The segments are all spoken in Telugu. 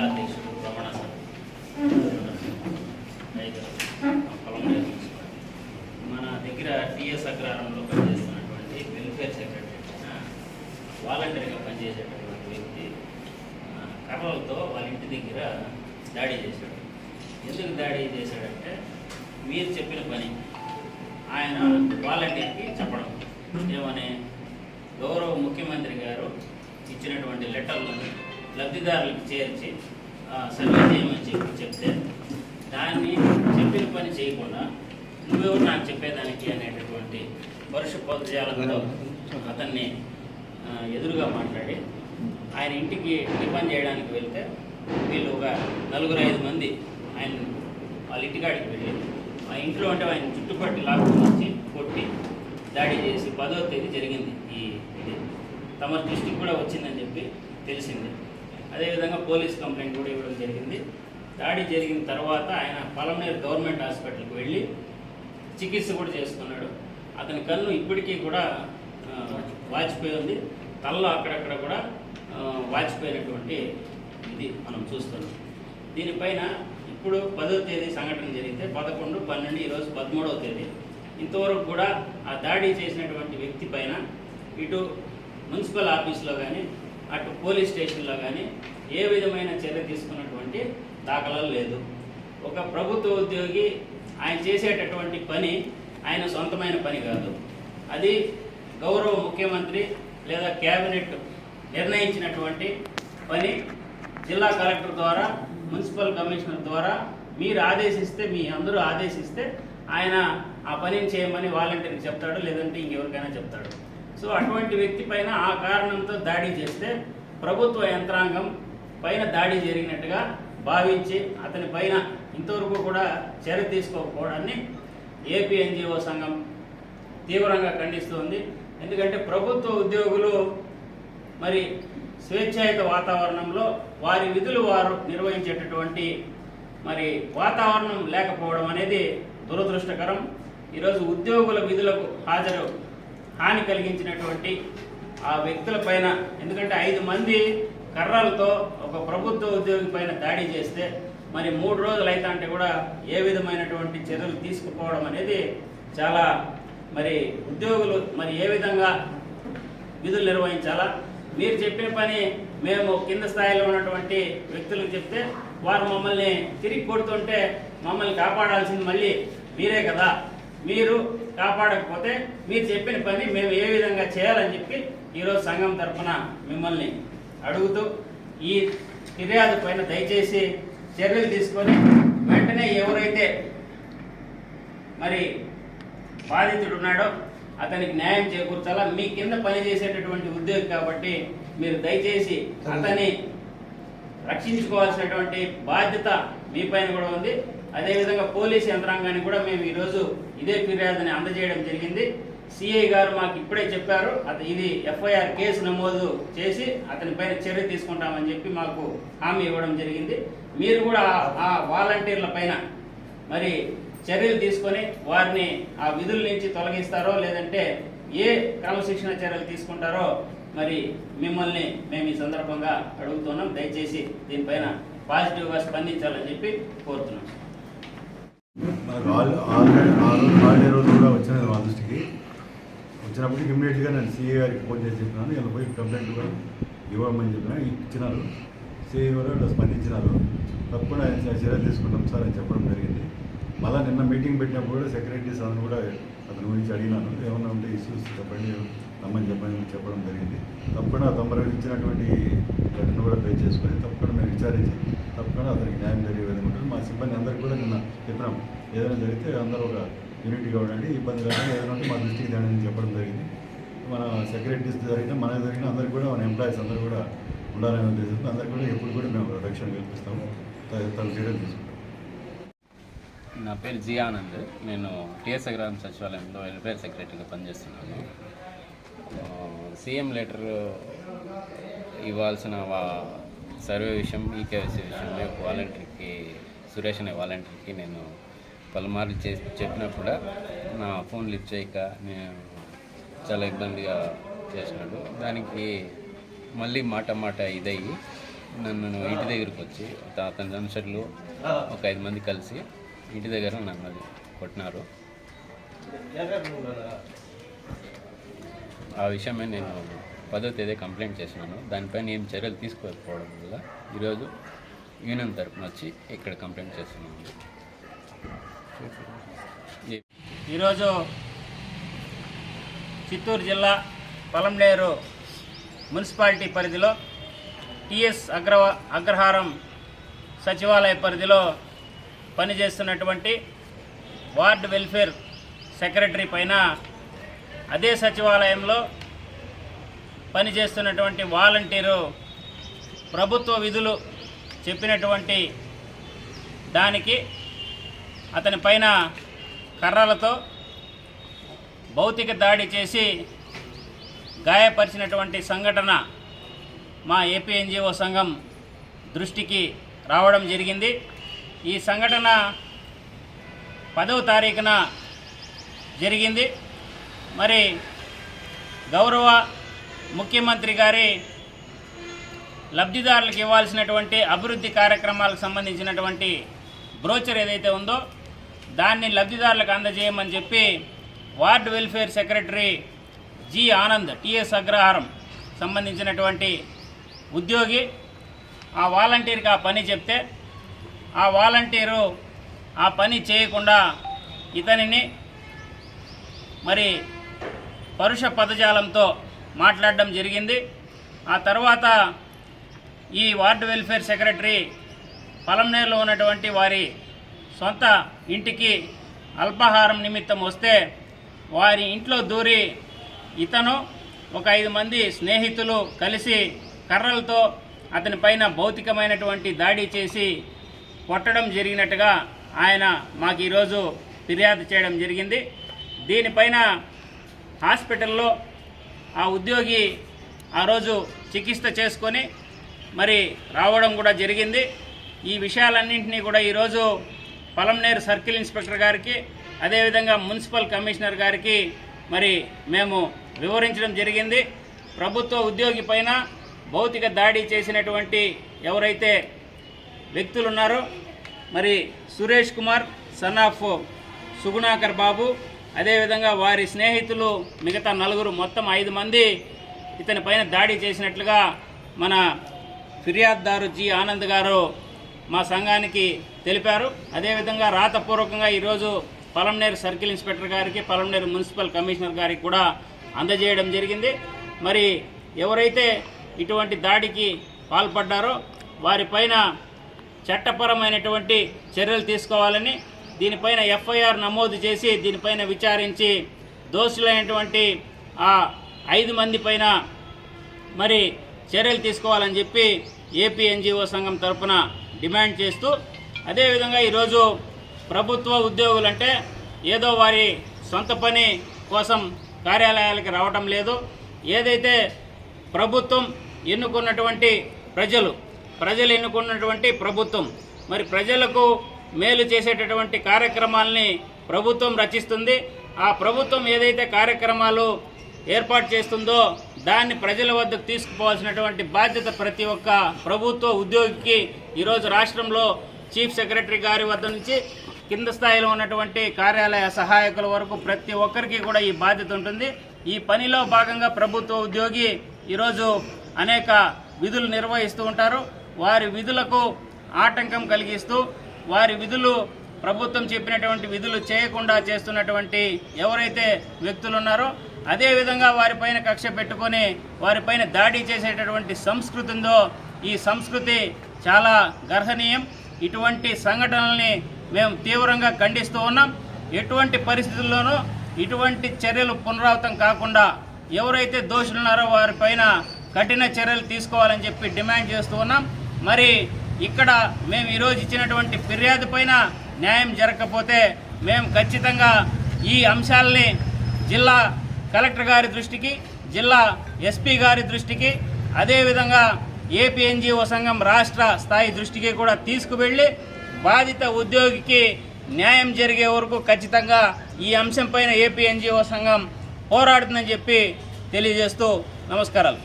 జిల్లా అధ్యక్షుడు రమణ మన దగ్గర టీఎస్ అగ్రహారంలో పనిచేస్తున్నటువంటి వెల్ఫేర్ సెక్రటరీ వాలంటీర్గా పనిచేసేటటువంటి వ్యక్తి కర్రలతో వాళ్ళ ఇంటి దగ్గర దాడి చేశాడు. ఎందుకు దాడి చేశాడంటే మీరు చెప్పిన పని ఆయన వాలంటీర్కి చెప్పడం. ఏమని గౌరవ ముఖ్యమంత్రి గారు ఇచ్చినటువంటి లెటర్లు లబ్ధిదారులకు చేర్చి సర్వే చేయమని చెప్పి చెప్తే దాన్ని చెప్పిన పని చేయకుండా నువ్వెవరు నాకు చెప్పేదానికి అనేటటువంటి పరుష పదజాలంతో అతన్ని ఎదురుగా మాట్లాడి ఆయన ఇంటికి టిఫన్ చేయడానికి వెళ్తే వీళ్ళు ఒక నలుగురు ఐదు మంది ఆయన వాళ్ళ ఇంటికాడికి వెళ్ళి ఆ ఇంట్లో అంటే ఆయన చుట్టుపట్టి లాక్కుని వచ్చి కొట్టి దాడి చేసి పదో తేదీ జరిగింది ఈ ఇది. తమ దృష్టికి కూడా వచ్చిందని చెప్పి తెలిసింది. అదేవిధంగా పోలీస్ కంప్లైంట్ కూడా ఇవ్వడం జరిగింది. దాడి జరిగిన తర్వాత ఆయన పలమనేరు గవర్నమెంట్ హాస్పిటల్కి వెళ్ళి చికిత్స కూడా చేసుకున్నాడు అతని కన్ను ఇప్పటికీ కూడా వాచిపోయి ఉంది. తలలో అక్కడక్కడ కూడా వాచిపోయినటువంటి ఇది మనం చూస్తున్నాం. దీనిపైన ఇప్పుడు పదో తేదీ సంఘటన జరిగితే పదకొండు పన్నెండు ఈరోజు పదమూడవ తేదీ. ఇంతవరకు కూడా ఆ దాడి చేసినటువంటి వ్యక్తి పైన ఇటు మున్సిపల్ ఆఫీస్లో కానీ అటు పోలీస్ స్టేషన్లో కానీ ఏ విధమైన చర్య తీసుకున్నటువంటి దాఖలాలు లేదు. ఒక ప్రభుత్వ ఉద్యోగి ఆయన చేసేటటువంటి పని ఆయన సొంతమైన పని కాదు. అది గౌరవ ముఖ్యమంత్రి లేదా కేబినెట్ నిర్ణయించినటువంటి పని జిల్లా కలెక్టర్ ద్వారా మున్సిపల్ కమిషనర్ ద్వారా మీరు ఆదేశిస్తే మీ అందరూ ఆదేశిస్తే ఆయన ఆ పనిని చేయమని వాలంటీర్కి చెప్తాడు లేదంటే ఇంకెవరికైనా చెప్తాడు. సో అటువంటి వ్యక్తి పైన ఆ కారణంతో దాడి చేస్తే ప్రభుత్వ యంత్రాంగం పైన దాడి జరిగినట్టుగా భావించి అతని పైన ఇంతవరకు కూడా చర్య తీసుకోకపోవడాన్ని ఏపీ ఎన్జిఓ సంఘం తీవ్రంగా ఖండిస్తోంది. ఎందుకంటే ప్రభుత్వ ఉద్యోగులు మరి స్వేచ్ఛాయుత వాతావరణంలో వారి విధులు వారు నిర్వహించేటటువంటి మరి వాతావరణం లేకపోవడం అనేది దురదృష్టకరం. ఈరోజు ఉద్యోగుల విధులకు హాజరు హాని కలిగించినటువంటి ఆ వ్యక్తుల పైన ఎందుకంటే ఐదు మంది కర్రలతో ఒక ప్రభుత్వ ఉద్యోగి పైన దాడి చేస్తే మరి మూడు రోజులు అయితే అంటే కూడా ఏ విధమైనటువంటి చర్యలు తీసుకుపోవడం అనేది చాలా మరి ఉద్యోగులు మరి ఏ విధంగా విధులు నిర్వహించాలా? మీరు చెప్పిన పని మేము కింద స్థాయిలో ఉన్నటువంటి వ్యక్తులకు చెప్తే వారు మమ్మల్ని తిరిగి కొడుతుంటే మమ్మల్ని కాపాడాల్సింది మళ్ళీ మీరే కదా. మీరు కాపాడకపోతే మీరు చెప్పిన పని మేము ఏ విధంగా చేయాలని చెప్పి ఈరోజు సంఘం తరఫున మిమ్మల్ని అడుగుతూ ఈ ఫిర్యాదు పైన దయచేసి చర్యలు తీసుకొని వెంటనే ఎవరైతే మరి బాధితుడు ఉన్నాడో అతనికి న్యాయం చేకూర్చాలా? మీ కింద పనిచేసేటటువంటి ఉద్యోగి కాబట్టి మీరు దయచేసి అతని రక్షించుకోవాల్సినటువంటి బాధ్యత మీ పైన కూడా ఉంది. అదేవిధంగా పోలీస్ యంత్రాంగాన్ని కూడా మేము ఈరోజు ఇదే ఫిర్యాదుని అందజేయడం జరిగింది. సిఐ గారు మాకు ఇప్పుడే చెప్పారు అత ఇది ఎఫ్ఐఆర్ కేసు నమోదు చేసి అతని పైన చర్య తీసుకుంటామని చెప్పి మాకు హామీ ఇవ్వడం జరిగింది. మీరు కూడా ఆ- వాలంటీర్ల పైన మరి చర్యలు తీసుకొని వారిని ఆ విధుల నుంచి తొలగిస్తారో లేదంటే ఏ క్రమశిక్షణ చర్యలు తీసుకుంటారో మరి మిమ్మల్ని మేము ఈ సందర్భంగా అడుగుతున్నాం. దయచేసి దీనిపైన పాజిటివ్గా స్పందించాలని చెప్పి కోరుతున్నాం. ఆల్రెడీ రోజు రోజు కూడా వచ్చినది మా దృష్టికి. వచ్చినప్పుడు ఇమ్మీడియట్గా నేను సీఏ గారికి ఫోన్ చేసి చెప్పినాను. ఇలా పోయి కంప్లైంట్ కూడా ఇవ్వమని చెప్పిన ఇచ్చినారు. సీఏ గారు స్పందించినారు తప్పకుండా చర్యలు చర్య తీసుకుంటాం సార్ అని చెప్పడం జరిగింది. మళ్ళీ నిన్న మీటింగ్ పెట్టినప్పుడు కూడా సెక్రటరీస్ అతను కూడా అతని గురించి అడిగినాను. ఏమన్నా ఉంటే ఇష్యూస్ చెప్పండి రమ్మని చెప్పని చెప్పడం జరిగింది. తప్పకుండా తమరు ఇచ్చినటువంటి లెటర్ను కూడా పే చేసుకొని తప్పకుండా మేము విచారించి తప్పకుండా అతనికి న్యాయం జరిగే విధంగా ఉంటుంది. మా సిబ్బంది అందరికీ కూడా నిన్న చెప్పినాం. ఏదైనా జరిగితే అందరూ ఒక యూనిట్గా ఉండండి. ఇబ్బంది లేకుండా ఏదైనా ఉంటే మా దృష్టికి దాని చెప్పడం జరిగింది. మన సెక్రటరీస్ జరిగిన మన జరిగిన అందరికీ కూడా మన ఎంప్లాయీస్ అందరూ కూడా ఉండాలనే ఉద్దేశంతో అందరికీ కూడా ఎప్పుడు కూడా మేము రక్షణ కల్పిస్తాము తను చేయడం చర్యలు తీసుకుంటాం. నా పేరు జి ఆనంద్. నేను టీఎస్ గ్రామ సచివాలయంలో వెల్ఫేర్ సెక్రటరీగా పనిచేస్తున్నాను. సీఎం లెటర్ ఇవ్వాల్సిన వా సర్వే విషయం ఈకేవైసీ విషయంలో వాలంటీర్కి సురేష్ అనే వాలంటీర్కి నేను పలుమార్లు చేసి చెప్పినా కూడా నా ఫోన్ లిఫ్ట్ చేయక నేను చాలా ఇబ్బందిగా చేసినాడు. దానికి మళ్ళీ మాట మాట ఇదయ్యి నన్ను ఇంటి దగ్గరికి వచ్చి అత- అతని అనుసరులు ఒక ఐదు మంది కలిసి ఇంటి దగ్గర నన్ను కొట్టినారు. ఆ విషయమే నేను పదో తేదీ కంప్లైంట్ చేసినాను. దానిపైన ఏం చర్యలు తీసుకోకపోవడం వల్ల ఈరోజు యూనియన్ తరఫున వచ్చి ఇక్కడ కంప్లైంట్ చేస్తున్నాను ఈరోజు చిత్తూరు జిల్లా పలంనేరు మున్సిపాలిటీ పరిధిలో టిఎస్ అగ్రవా అగ్రహారం సచివాలయ పరిధిలో పనిచేస్తున్నటువంటి వార్డ్ వెల్ఫేర్ సెక్రటరీ పైన అదే సచివాలయంలో పనిచేస్తున్నటువంటి వాలంటీరు ప్రభుత్వ విధులు చెప్పినటువంటి దానికి అతని పైన కర్రలతో భౌతిక దాడి చేసి గాయపరిచినటువంటి సంఘటన మా ఏపీఎన్జిఓ సంఘం దృష్టికి రావడం జరిగింది. ఈ సంఘటన పదవ తారీఖున జరిగింది. మరి గౌరవ ముఖ్యమంత్రి గారి లబ్ధిదారులకు ఇవ్వాల్సినటువంటి అభివృద్ధి కార్యక్రమాలకు సంబంధించినటువంటి బ్రోచర్ ఏదైతే ఉందో దాన్ని లబ్ధిదారులకు అందజేయమని చెప్పి ward welfare secretary G Anand TS Agraharam సంబంధించినటువంటి ఉద్యోగి ఆ వాలంటీర్కి ఆ పని చెప్తే ఆ వాలంటీరు ఆ పని చేయకుండా ఇతనిని మరి పరుష పదజాలంతో మాట్లాడడం జరిగింది. ఆ తర్వాత ఈ వార్డు వెల్ఫేర్ సెక్రటరీ పలంనేరులో ఉన్నటువంటి వారి సొంత ఇంటికి అల్పాహారం నిమిత్తం వస్తే వారి ఇంట్లో దూరి ఇతను ఒక ఐదు మంది స్నేహితులు కలిసి కర్రలతో అతని పైన భౌతికమైనటువంటి దాడి చేసి కొట్టడం జరిగినట్టుగా ఆయన మాకు ఈరోజు ఫిర్యాదు చేయడం జరిగింది. దీనిపైన హాస్పిటల్లో ఆ ఉద్యోగి ఆ రోజు చికిత్స చేసుకొని మరి రావడం కూడా జరిగింది. ఈ విషయాలన్నింటినీ కూడా ఈరోజు పలంనేరు సర్కిల్ ఇన్స్పెక్టర్ గారికి అదేవిధంగా మున్సిపల్ కమిషనర్ గారికి మరి మేము వివరించడం జరిగింది. ప్రభుత్వ ఉద్యోగి పైన భౌతిక దాడి చేసినటువంటి ఎవరైతే వ్యక్తులు ఉన్నారో మరి సురేష్ కుమార్ సన్ ఆఫ్ సుగుణాకర్ బాబు అదేవిధంగా వారి స్నేహితులు మిగతా నలుగురు మొత్తం ఐదు మంది ఇతని పైన దాడి చేసినట్లుగా మన ఫిర్యాదుదారు జి ఆనంద్ గారు మా సంఘానికి తెలిపారు. అదేవిధంగా రాతపూర్వకంగా ఈరోజు పలంనేరు సర్కిల్ ఇన్స్పెక్టర్ గారికి పలంనేరు మున్సిపల్ కమిషనర్ గారికి కూడా అందజేయడం జరిగింది. మరి ఎవరైతే ఇటువంటి దాడికి పాల్పడ్డారో వారిపైన చట్టపరమైనటువంటి చర్యలు తీసుకోవాలని దీనిపైన ఎఫ్ఐఆర్ నమోదు చేసి దీనిపైన విచారించి దోషులైనటువంటి ఆ ఐదు మంది పైన మరి చర్యలు తీసుకోవాలని చెప్పి ఏపీ ఎన్జిఓ సంఘం తరఫున డిమాండ్ చేస్తూ అదేవిధంగా ఈరోజు ప్రభుత్వ ఉద్యోగులంటే ఏదో వారి సొంత పని కోసం కార్యాలయాలకి రావటం లేదు. ఏదైతే ప్రభుత్వం ఎన్నుకున్నటువంటి ప్రజలు ప్రజలు ఎన్నుకున్నటువంటి ప్రభుత్వం మరి ప్రజలకు మేలు చేసేటటువంటి కార్యక్రమాల్ని ప్రభుత్వం రచిస్తుంది. ఆ ప్రభుత్వం ఏదైతే కార్యక్రమాలు ఏర్పాటు చేస్తుందో దాన్ని ప్రజల వద్దకు తీసుకుపోవాల్సినటువంటి బాధ్యత ప్రతి ఒక్క ప్రభుత్వ ఉద్యోగికి ఈరోజు రాష్ట్రంలో చీఫ్ సెక్రటరీ గారి వద్ద నుంచి కింద స్థాయిలో ఉన్నటువంటి కార్యాలయ సహాయకుల వరకు ప్రతి ఒక్కరికి కూడా ఈ బాధ్యత ఉంటుంది. ఈ పనిలో భాగంగా ప్రభుత్వ ఉద్యోగి ఈరోజు అనేక విధులు నిర్వహిస్తూ ఉంటారు. వారి విధులకు ఆటంకం కలిగిస్తూ వారి విధులు ప్రభుత్వం చెప్పినటువంటి విధులు చేయకుండా చేస్తున్నటువంటి ఎవరైతే వ్యక్తులు ఉన్నారో అదేవిధంగా వారిపైన కక్ష పెట్టుకొని వారిపైన దాడి చేసేటటువంటి సంస్కృతి ఉందో ఈ సంస్కృతి చాలా గర్హనీయం. ఇటువంటి సంఘటనల్ని మేము తీవ్రంగా ఖండిస్తూ ఉన్నాం. ఎటువంటి పరిస్థితుల్లోనూ ఇటువంటి చర్యలు పునరావృతం కాకుండా ఎవరైతే దోషులున్నారో వారిపైన కఠిన చర్యలు తీసుకోవాలని చెప్పి డిమాండ్ చేస్తూ ఉన్నాం. మరి ఇక్కడ మేము ఈరోజు ఇచ్చినటువంటి ఫిర్యాదు పైన న్యాయం జరగకపోతే మేము ఖచ్చితంగా ఈ అంశాలని జిల్లా కలెక్టర్ గారి దృష్టికి జిల్లా ఎస్పీ గారి దృష్టికి అదేవిధంగా ఏపీ ఎన్జిఓ సంఘం రాష్ట్ర స్థాయి దృష్టికి కూడా తీసుకువెళ్ళి బాధిత ఉద్యోగికి న్యాయం జరిగే వరకు ఖచ్చితంగా ఈ అంశంపైన ఏపీ ఎన్జిఓ సంఘం పోరాడుతుందని చెప్పి తెలియజేస్తూ నమస్కారాలు.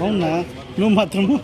అవునా? నువ్వు మాత్రము?